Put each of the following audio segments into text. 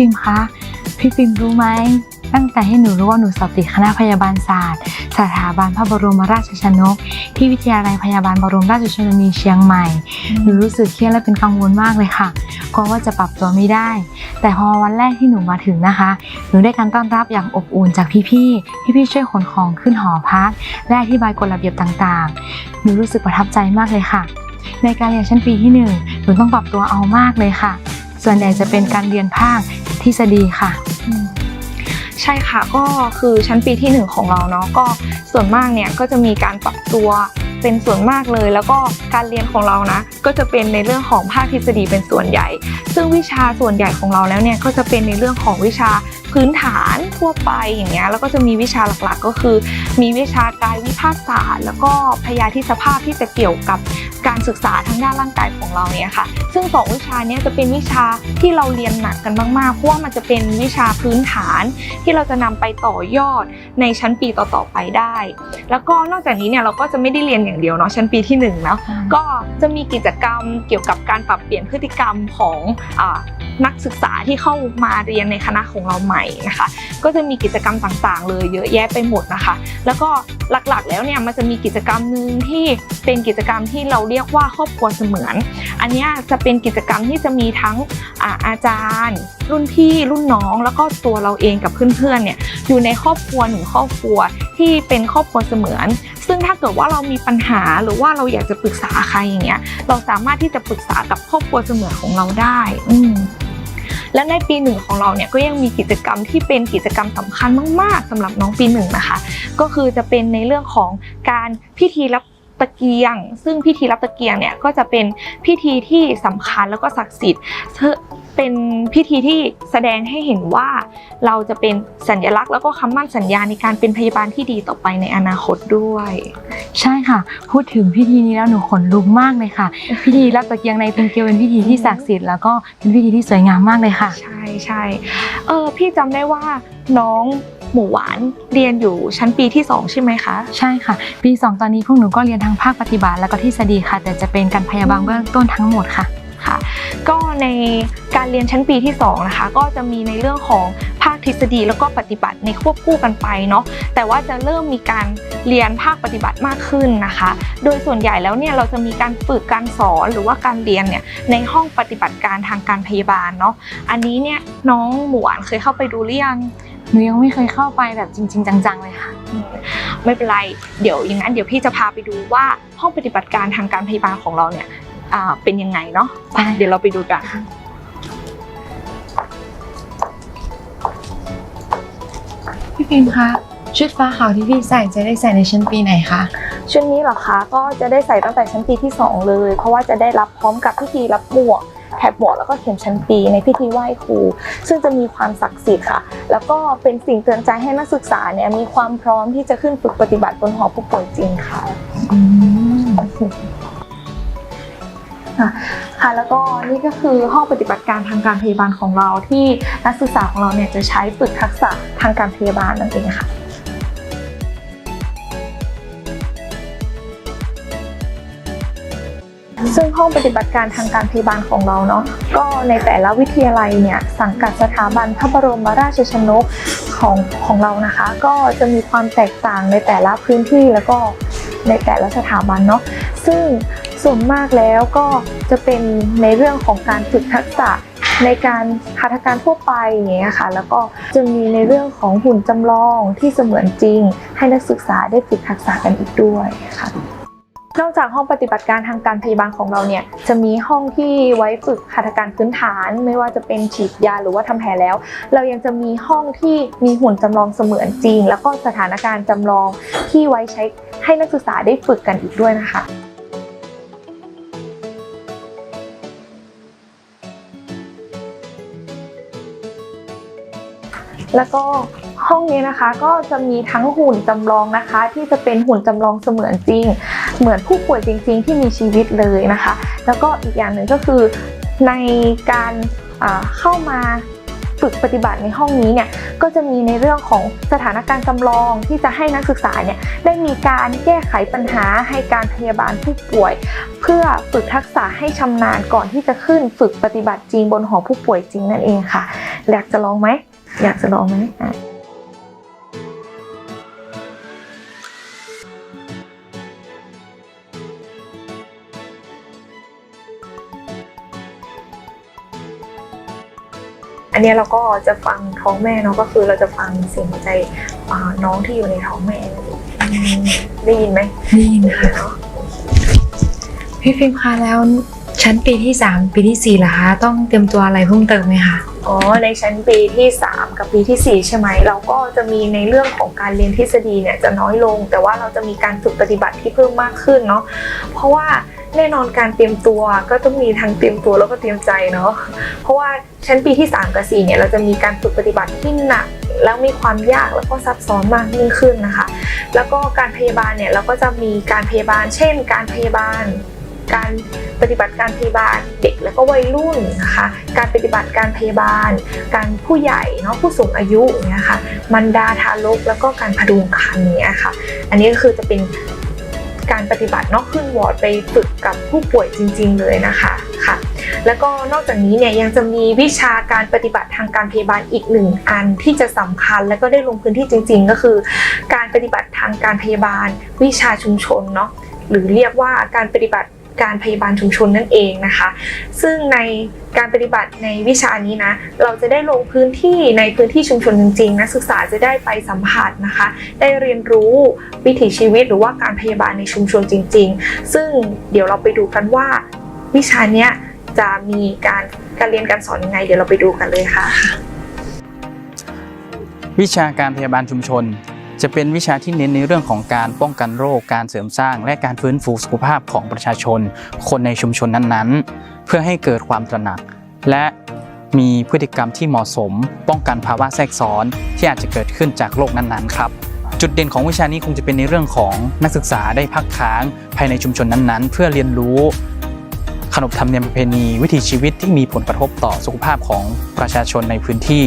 พี่ฟิล์มคะพี่ฟิล์มรู้ไหมตั้งแต่ให้หนูรู้ว่าหนูสอบติดคณะพยาบาลศาสตร์ สถาบันพระบรมราชชนก ที่วิทยาลัยพยาบาลบรมราชชนนีเชียงใหม่ หนูรู้สึกเครียดและเป็นกังวลมากเลยค่ะกลัวว่าจะปรับตัวไม่ได้ แต่พอวันแรกที่หนูมาถึงนะคะ หนูได้การต้อนรับอย่างอบอุ่นจากพี่ๆพี่ๆช่วยขนของขึ้นหอพักและอธิบายกฎระเบียบต่างๆ หนูรู้สึกประทับใจมากเลยค่ะ ในการเรียนชั้นปีที่หนึ่งหนูต้องปรับตัวเอามากเลยค่ะ ส่วนใหญ่จะเป็นการเรียนภาค ทฤษฎีค่ะใช่ค่ะก็คือชั้นปีที่ 1 ของเราเนาะก็ส่วนมากเนี่ยก็จะมีการปรับตัวเป็นส่วนมากเลย แล้วก็การเรียนของเรานะ ก็จะเป็นในเรื่องของภาคทฤษฎีเป็นส่วนใหญ่ ซึ่งวิชาส่วนใหญ่ของเราแล้วเนี่ยก็จะเป็นในเรื่องของวิชา พื้นฐานทั่วไปอย่างเงี้ยแล้วก็จะมีวิชาหลักๆ ก็คือ มีวิชากายวิภาคศาสตร์ แล้วก็พยาธิสภาพที่จะเกี่ยวกับการศึกษาทางด้านร่างกายของเราเนี่ยค่ะ ซึ่งสองวิชาเนี้จะเป็นวิชาที่เราเรียนหนักกันมากๆ เพราะว่ามันจะเป็นวิชาพื้นฐานที่เราจะนำไปต่อยอดในชั้นปีต่อๆไปได้ แล้วก็นอกจากนี้เนี่ยเราก็จะไม่ได้เรียนอย่างเดียวเนาะชั้นปีที่หนึ่งเนาะก็จะมีกิจกรรมเกี่ยวกับการปรับเปลี่ยนพฤติกรรมของอานักศึกษาที่เข้ามาเรียนในคณะของเราใหม่นะคะ ก็จะมีกิจกรรมต่างๆ เลยเยอะแยะไปหมดนะคะ แล้วก็หลักๆ แล้วเนี่ยมันจะมีกิจกรรมหนึ่งที่เป็นกิจกรรมที่เราเรียกว่าครอบครัวเสมือน อันนี้จะเป็นกิจกรรมที่จะมีทั้งอาอาจารย์ รุ่นพี่รุ่นน้อง แล้วก็ตัวเราเองกับเพื่อนๆเนี่ยอยู่ในครอบครัวหนึ่งครอบครัวที่เป็นครอบครัวเสมือน ซึ่งถ้าเกิดว่าเรามีปัญหาหรือว่าเราอยากจะปรึกษาใครอย่างเงี้ยเราสามารถที่จะปรึกษากับครอบครัวเสมือนของเราได้ อื และในปีหนึ่งของเราเนี่ยก็ยังมีกิจกรรมที่เป็นกิจกรรมสำคัญมาก ๆสำหรับน้องปีหนึ่งนะคะ ก็คือจะเป็นในเรื่องของการพิธีรับ ตะเกียง ซึ่งพิธีรับตะเกียงเนี่ยก็จะเป็นพิธีที่สำคัญแล้วก็ศักดิ์สิทธิ์เพื่อเป็นพิธีที่แสดงให้เห็นว่าเราจะเป็นสัญลักษณ์แล้วก็คำมั่นสัญญาในการเป็นพยาบาลที่ดีต่อไปในอนาคตด้วย ใช่ค่ะ พูดถึงพิธีนี้แล้วหนูขนลุกมากเลยค่ะ พิธีรับตะเกียงในพิงเกลเป็นพิธีที่ศักดิ์สิทธิ์แล้วก็เป็นพิธีที่สวยงามมากเลยค่ะ ใช่ใช่เออพี่จำได้ว่าน้อง หมูหวานเรียนอยู่ชั้นปีที่ 2 ใช่ไหมคะ ใช่ค่ะ ปี 2 ตอนนี้พวกหนูก็เรียนทั้งภาคปฏิบัติแล้วก็ทฤษฎีค่ะ แต่จะเป็นการพยาบาลเบื้องต้นทั้งหมดค่ะค่ะ ก็ในการเรียนชั้นปีที่2นะคะก็จะมีในเรื่องของภาคทฤษฎีแล้วก็ปฏิบัติในควบคู่กันไปเนาะแต่ว่าจะเริ่มมีการเรียนภาคปฏิบัติมากขึ้นนะคะ โดยส่วนใหญ่แล้วเนี่ยเราจะมีการฝึกการสอนหรือว่าการเรียนเนี่ยในห้องปฏิบัติการทางการพยาบาลเนาะอันนี้เนี่ยน้องหมหวานเคยเข้าไปดูหรือยัง หนูยังไม่เคยเข้าไปแบบจริง ๆ จังๆเลยค่ะอืมไม่เป็นไร เดี๋ยวอย่างนั้นเดี๋ยวพี่จะพาไปดูว่าห้องปฏิบัติการทางการพยาบาลของเราเนี่ยอ่าเป็นยังไงเนาะไปได้เดี๋ยวเราไปดูกันพี่พิมคะชุดฟ้าขาวที่พี่ใส่จะได้ใส่ในชั้นปีไหนคะชุดนี้เหรอคะก็จะได้ใส่ตั้งแต่ชั้นปีที่ 2 เลย เพราะว่าจะได้รับพร้อมกับพิธีรับหมวก แถบหมวกแล้วก็เข็มชั้นปีในพิธีไหว้ครู ซึ่งจะมีความศักดิ์สิทธิ์ค่ะ แล้วก็เป็นสิ่งเตือนใจให้นักศึกษาเนี่ยมีความพร้อมที่จะขึ้นฝึกปฏิบัติบนหอผู้ป่วยจริงค่ะค่ะแล้วก็นี่ก็คือห้องปฏิบัติการทางการพยาบาลของเราที่นักศึกษาของเราเนี่ยจะใช้ฝึกทักษะทางการพยาบาลนั่นเองค่ะ ซึ่งห้องปฏิบัติการทางการพยาบาลของเราเนาะก็ในแต่ละวิทยาลัยเนี่ยสังกัดสถาบันพระบรมราชชนกของของเรานะคะ ก็จะมีความแตกต่างในแต่ละพื้นที่แล้วก็ในแต่ละสถาบันเนาะซึ่งส่วนมากแล้วก็จะเป็นในเรื่องของการฝึกทักษะในการหัตถการทั่วไปอย่างเงี้ยค่ะ แล้วก็จะมีในเรื่องของหุ่นจำลองที่เสมือนจริง ให้นักศึกษาได้ฝึกทักษะกันอีกด้วยค่ะ นอกจากห้องปฏิบัติการทางการพยาบาลของเราเนี่ยจะมีห้องที่ไว้ฝึกหัตถการพื้นฐาน ไม่ว่าจะเป็นฉีดยาหรือว่าทำแผลแล้ว เรายังจะมีห้องที่มีหุ่นจำลองเสมือนจริง แล้วก็สถานการณ์จำลองที่ไว้ใช้ให้นักศึกษาได้ฝึกกันอีกด้วยนะคะแล้วก็ห้องนี้นะคะก็จะมีทั้งหุ่นจำลองนะคะ ที่จะเป็นหุ่นจำลองเสมือนจริง เหมือนผู้ป่วยจริง ๆ ที่มีชีวิตเลยนะคะ แล้วก็อีกอย่างหนึ่งก็คือในการเข้ามาฝึกปฏิบัติในห้องนี้เนี่ยก็จะมีในเรื่องของสถานการณ์จำลองที่จะให้นักศึกษาเนี่ยได้มีการแก้ไขปัญหาให้การพยาบาลผู้ป่วย เพื่อฝึกทักษะให้ชำนาญก่อนที่จะขึ้นฝึกปฏิบัติจริงบนหอผู้ป่วยจริงนั่นเองค่ะ อยากจะลองไหมอยากจะลองไหม นเนี้ยเราก็จะฟังท้องแม่เนาะก็คือเราจะฟังเสียงหัวใจอ่าน้องที่อยู่ในท้องแม่นั่นเองอืมได้ยินไหมได้ยินค่ะเนาะพี่ฟิล์มคะแล้วชั้นปีที่ 3 ปีที่4เหรอคะต้องเตรียมตัวอะไรเพิ่มเติมไหมคะอ๋อในชั้นปีที่ 3 กับปีทีสี่ 4 ใช่ไหมเราก็จะมีในเรื่องของการเรียนทฤษฎีเนี่ยจะน้อยลง แต่ว่าเราจะมีการฝึกปฏิบัติที่เพิ่มมากขึ้นเนาะเพราะว่าแน่นอนการเตรียมตัวก็ต้องมีทั้งเตรียมตัวแล้วก็เตรียมใจเนาะเพราะว่า ชั้นปีที่ 3 กับ 4 เนี่ยเราจะมีการฝึกปฏิบัติที่หนัก แล้วมีความยากแล้วก็ซับซ้อนมากยิ่งขึ้นนะคะ แล้วก็การพยาบาลเนี่ยเราก็จะมีการพยาบาล เช่น การพยาบาล การปฏิบัติการพยาบาลเด็กและก็วัยรุ่นนะคะ การปฏิบัติการพยาบาล การผู้ใหญ่เนาะผู้สูงอายุเงี้ยค่ะมันดาทารกแล้วก็การพดุงครรภ์เนี้ยค่ะ อันนี้ก็คือจะเป็น การปฏิบัตินอกขึ้นวอร์ดไปฝึกกับผู้ป่วยจริง ๆ เลยนะคะค่ะ แล้วก็นอกจากนี้เนี่ยยังจะมีวิชาการปฏิบัติทางการพยาบาลอีกหนึ่งอันที่จะสำคัญ และก็ได้ลงพื้นที่จริง ๆ ก็คือ การปฏิบัติทางการพยาบาลวิชาชุมชนเนาะหรือเรียกว่าการปฏิบัติ การพยาบาลชุมชนนั่นเองนะคะ ซึ่งในการปฏิบัติในวิชานี้นะ เราจะได้ลงพื้นที่ในพื้นที่ชุมชนจริงๆนักศึกษาจะได้ไปสัมผัสนะคะ ได้เรียนรู้วิถีชีวิตหรือว่าการพยาบาลในชุมชนจริง ๆ ซึ่งเดี๋ยวเราไปดูกันว่า วิชาเนี้ยจะมีการการเรียนการสอนยังไง เดี๋ยวเราไปดูกันเลยค่ะ วิชาการพยาบาลชุมชน จะเป็นวิชาที่เน้นในเรื่องของการป้องกันโรค การเสริมสร้าง และการฟื้นฟูสุขภาพของประชาชน คนในชุมชนนั้นๆ เพื่อให้เกิดความตระหนัก และมีพฤติกรรมที่เหมาะสม ป้องกันภาวะแทรกซ้อนที่อาจจะเกิดขึ้นจากโรคนั้นๆ ครับจุดเด่นของวิชานี้คงจะเป็นในเรื่องของนักศึกษาได้พักค้างภายในชุมชนนั้นๆ เพื่อเรียนรู้ ขนบธรรมเนียมประเพณี วิถีชีวิตที่มีผลกระทบต่อสุขภาพของประชาชนในพื้นที่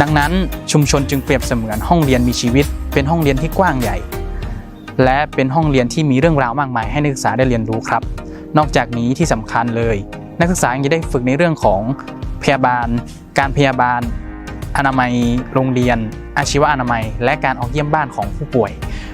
ดังนั้นชุมชนจึงเปรียบเสมือนห้องเรียนมีชีวิต เป็นห้องเรียนที่กว้างใหญ่ และเป็นห้องเรียนที่มีเรื่องราวมากมายให้นักศึกษาได้เรียนรู้ครับ นอกจากนี้ที่สำคัญเลย นักศึกษายังจะได้ฝึกในเรื่องของพยาบาล การพยาบาล อนามัย โรงเรียน อาชีวอนามัย และการออกเยี่ยมบ้านของผู้ป่วย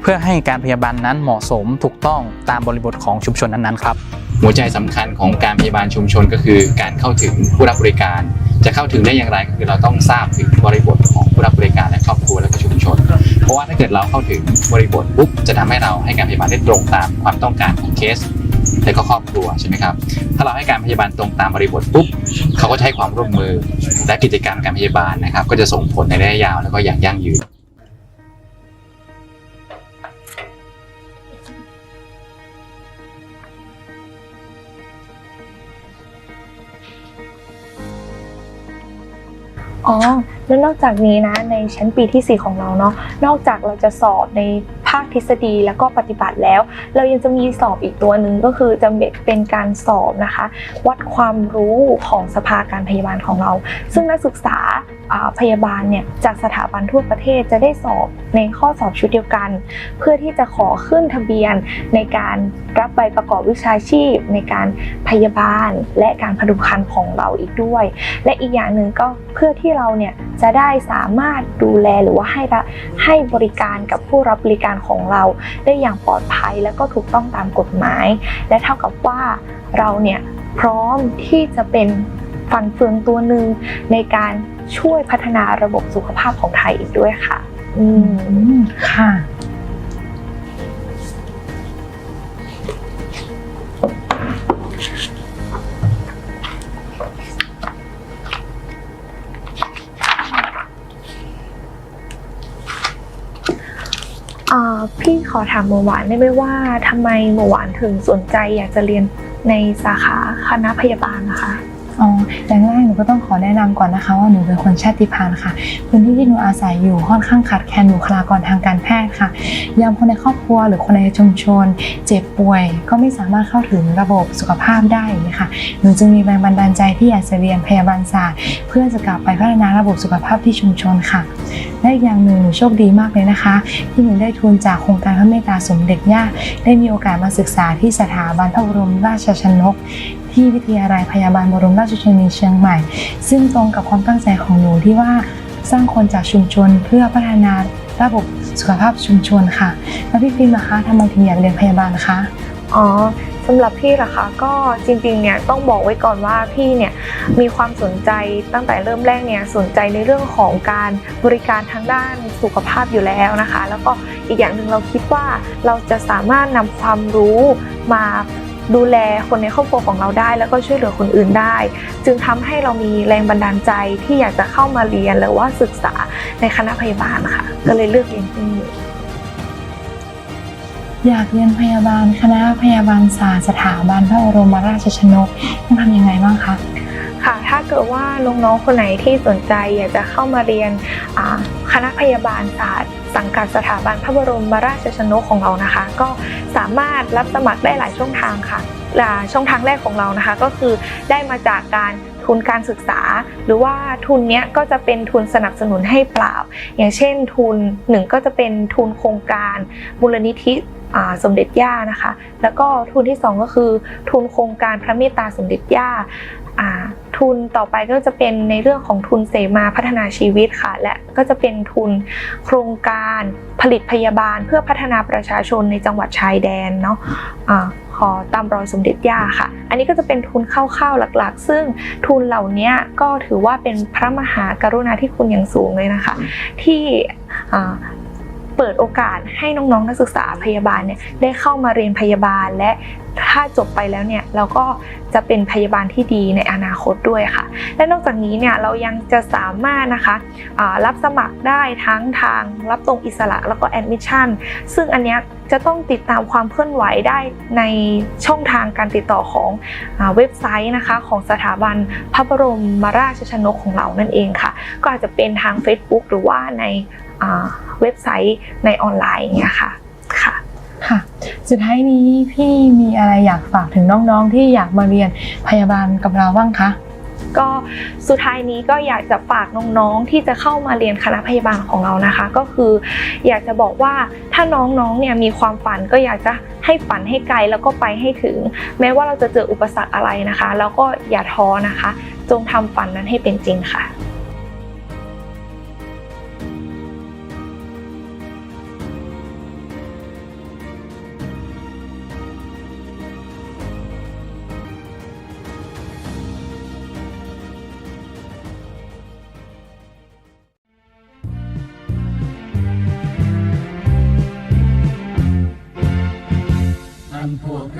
เพื่อให้การพยาบาลนั้นเหมาะสมถูกต้องตามบริบทของชุมชนนั้นๆครับ หัวใจสำคัญของการพยาบาลชุมชนก็คือ การเข้าถึงผู้รับบริการ จะเข้าถึงได้อย่างไรก็คือเราต้องทราบถึงบริบทของผู้รับบริการและครอบครัวและก็ชุมชน เพราะว่าถ้าเกิดเราเข้าถึงบริบทปุ๊บจะทำให้เราให้การพยาบาลได้ตรงตามความต้องการของเคสและก็ครอบครัวใช่ไหมครับ ถ้าเราให้การพยาบาลตรงตามบริบทปุ๊บเขาก็ใช้ความร่วมมือและกิจกรรมการพยาบาลนะครับ ก็จะส่งผลในระยะยาวแล้วก็อย่างยั่งยืน อ๋อ แล้วนอกจากนี้นะในชั้นปีที่ 4 ของเราเนาะ นอกจากเราจะสอบใน ภาคทฤษฎีแล้วก็ปฏิบัติแล้ว เรายังจะมีสอบอีกตัวหนึ่งก็คือจะเป็นการสอบนะคะ วัดความรู้ของสภาการพยาบาลของเรา ซึ่งนักศึกษาพยาบาลเนี่ยจากสถาบันทั่วประเทศจะได้สอบในข้อสอบชุดเดียวกัน เพื่อที่จะขอขึ้นทะเบียนในการรับใบประกอบวิชาชีพ ในการพยาบาลและการพดุงครรภ์ของเราอีกด้วย และอีกอย่างหนึ่งก็เพื่อที่เราเนี่ยจะได้สามารถดูแลหรือว่าให้ระให้บริการกับผู้รับบริการของเราได้อย่างปลอดภัยและก็ถูกต้องตามกฎหมาย และเท่ากับว่าเราเนี่ยพร้อมที่จะเป็นฟันเฟืองตัวหนึ่งในการช่วยพัฒนาระบบสุขภาพของไทยอีกด้วยค่ะ อืมค่ะ พี่ขอถามหมูหวานได้ไหมว่าทำไมหมูหวานถึงสนใจอยากจะเรียนในสาขาคณะพยาบาลนะคะ อ๋ออย่างแรกหนูก็ต้องขอแนะนำก่อนนะคะว่าหนูเป็นคนชาติพันธุ์ค่ะพื้นที่ที่หนูอาศัยอยู่ค่อนข้างขาดแคลนบุคลากรทางการแพทย์ค่ะยามคนในครอบครัวหรือคนในชุมชน เจ็บป่วย ก็ไม่สามารถเข้าถึงระบบสุขภาพได้นี้ค่ะหนูจึงมีแรงบันดาลใจที่อยากจะเรียนพยาบาลศาสตร์ เพื่อจะกลับไปพัฒนาระบบสุขภาพที่ชุมชนค่ะและอีกอย่างหนึ่งหนูโชคดีมากเลยนะคะ ที่หนูได้ทุนจากโครงการพระเมตตาสมเด็จย่าได้มีโอกาสมาศึกษาที่สถาบันพระบรมราชชนกที่วิทยาลัยพยาบาลบรมราชชนนีเชียงใหม่ ซึ่งตรงกับความตั้งใจของหนูที่ว่าสร้างคนจากชุมชนเพื่อพัฒนาระบบสุขภาพชุมชนค่ะ แล้วพี่ฟิล์มนะคะทำไมถึงอยากเรียนพยาบาลคะอ๋อสำหรับพี่ล่ะคะก็จริงๆเนี่ยต้องบอกไว้ก่อนว่าพี่เนี่ยมีความสนใจตั้งแต่เริ่มแรกเนี่ยสนใจในเรื่องของการบริการทางด้านสุขภาพอยู่แล้วนะคะ แล้วก็อีกอย่างหนึ่งเราคิดว่าเราจะสามารถนำความรู้มา ดูแลคนในครอบครัวของเราได้ แล้วก็ช่วยเหลือคนอื่นได้ จึงทำให้เรามีแรงบันดาลใจที่อยากจะเข้ามาเรียนหรือว่าศึกษาในคณะพยาบาลค่ะ ก็เลยเลือกเรียนที่นี่อยากเรียนพยาบาลคณะพยาบาลศาสตร์สถาบันพระบรมราชชนกต้องทำยังไงบ้างคะค่ะถ้าเกิดว่าน้องๆคนไหนที่สนใจอยากจะเข้ามาเรียนอ่าคณะพยาบาลศาสตร์ สังกัดสถาบันพระบรมราชชนกของเรานะคะ ก็สามารถรับสมัครได้หลายช่องทางค่ะช่องทางแรกของเรานะคะ ก็คือได้มาจากการทุนการศึกษา หรือว่าทุนนี้ก็จะเป็นทุนสนับสนุนให้เปล่า อย่างเช่นทุนหนึ่งก็จะเป็นทุนโครงการมูลนิธิสมเด็จย่านะคะ แล้วก็ทุนที่สองก็คือทุนโครงการพระเมตตาสมเด็จย่า ทุนต่อไปก็จะเป็นในเรื่องของทุนเสมาพัฒนาชีวิตค่ะ และก็จะเป็นทุนโครงการผลิตพยาบาล เพื่อพัฒนาประชาชนในจังหวัดชายแดนเนาะอาขอตามรอยสมเด็จย่าค่ะ อันนี้ก็จะเป็นทุนเข้าๆหลักๆ ซึ่งทุนเหล่านี้ก็ถือว่าเป็นพระมหากรุณาธิคุณอย่างสูงเลยนะคะ ที่อ่าเปิดโอกาสให้น้องๆนักศึกษาพยาบาลเนี่ยได้เข้ามาเรียนพยาบาลและถ้าจบไปแล้วเนี่ยเราก็จะเป็นพยาบาลที่ดีในอนาคตด้วยค่ะ และนอกจากนี้เนี่ยเรายังจะสามารถนะคะรับสมัครได้ทั้งทางรับตรงอิสระแล้วก็แอดมิชชั่นซึ่งอันเนี้ยจะต้องติดตามความเคลื่อนไหวได้ในช่องทางการติดต่อของอเว็บไซต์นะคะของสถาบันพระบรมราชชนกของเรานั่นเองค่ะ ก็อาจจะเป็นทาง Facebook หรือว่าในเว็บไซต์ในออนไลน์เงี้ยค่ะ ค่ะ สุดท้ายนี้พี่มีอะไรอยากฝากถึงน้องๆ ที่อยากมาเรียนพยาบาลกับเราบ้างคะ ก็สุดท้ายนี้ก็อยากจะฝากน้องๆที่จะเข้ามาเรียนคณะพยาบาลของเรานะคะ ก็คืออยากจะบอกว่าถ้าน้องๆเนี่ยมีความฝันก็อยากจะให้ฝันให้ไกลแล้วก็ไปให้ถึง แม้ว่าเราจะเจออุปสรรคอะไรนะคะ แล้วก็อย่าท้อนะคะ จงทำฝันนั้นให้เป็นจริงค่ะ พวกเรา